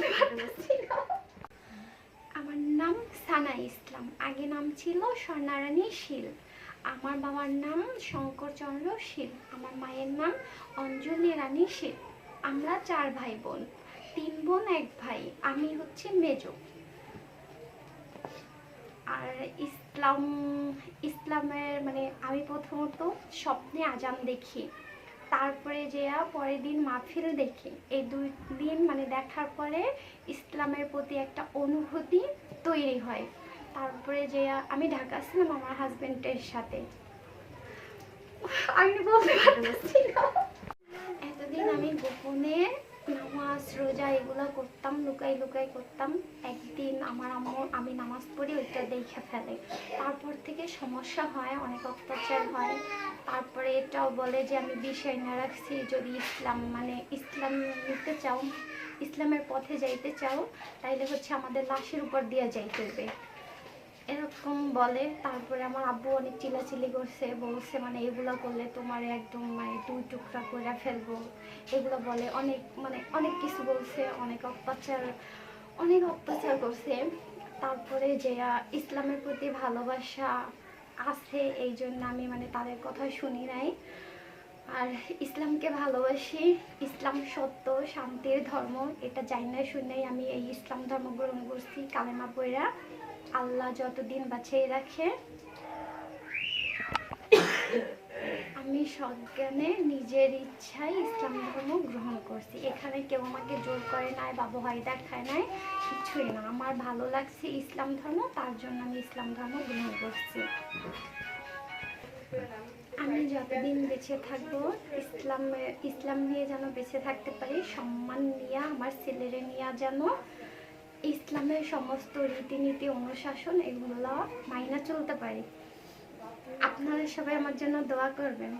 আমার নাম সানা ইসলাম। আগে নাম ছিল স্বর্ণারানী শীল। আমার বাবার নাম শঙ্করচন্দ্র শীল। আমার মায়ের নাম অঞ্জলি রানী শীল। আমরা চার ভাই বোন তিন বোন, এক ভাই। আমি হচ্ছে মেজ। আর ইসলাম, ইসলামের মানে আমি প্রথমত স্বপ্নে আজান দেখি। তারপরে যে পরের দিন মাহফিল দেখি। এই দুই দিন মানে দেখার পরে ইসলামের প্রতি একটা অনুভূতি তৈরি হয়। তারপরে যে আমি ঢাকা ছিলাম আমার হাজবেন্ডের সাথে। আমি বলতে পারতেছি এতদিন আমি গোপনে নামাজ, রোজা এগুলো করতাম, লুকাই লুকাই করতাম। একদিন আমার আম্মু, আমি নামাজ পড়ি, ওইটা দেখে ফেলে। তারপর থেকে সমস্যা হয়, অনেক অত্যাচার হয়। তারপরে এটাও বলে যে আমি বিষয় না রাখছি, যদি ইসলাম মানে ইসলাম নিতে চাও, ইসলামের পথে যাইতে চাও, তাইলে হচ্ছে আমাদের লাশের উপর দিয়ে যাইতে হবে। এরকম বলে, তারপরে আমার আব্বু অনেক চিলাচিলি করছে, বলছে মানে এগুলো করলে তোমার একদম মানে দুই টুকরা করে ফেলব। এগুলো বলে অনেক মানে অনেক কিছু বলছে, অনেক অত্যাচার অনেক অত্যাচার করছে। তারপরে যে ইসলামের প্রতি ভালোবাসা আছে, এই জন্য আমি মানে তাদের কথা শুনি নাই। আর ইসলামকে ভালোবাসি, ইসলাম সত্য, শান্তির ধর্ম, এটা যাই না শুনেই আমি এই ইসলাম ধর্ম গ্রহণ করছি, কালেমা পয়রা আল্লাহ যতদিন বাঁচিয়ে রাখে আমি সজ্ঞানে নিজের ইচ্ছায় ইসলাম ধর্ম গ্রহণ করছি। এখানে কেউ আমাকে জোর করে নাই বা ভয় দেখায় নাই, কিছুই না। আমার ভালো লাগছে ইসলাম ধর্ম, তার জন্য আমি ইসলাম ধর্ম গ্রহণ করছি। আমি যতদিন বেঁচে থাকব, ইসলাম ইসলাম নিয়ে যেন বেঁচে থাকতে পারি, সম্মান নিয়ে, আমার ছেলেরে নিয়ে যেন ইসলামের সমস্ত রীতিনীতি, অনুশাসন, এগুলো মাইনা চলতে পারি। আপনারা সবাই আমার জন্য দোয়া করবেন।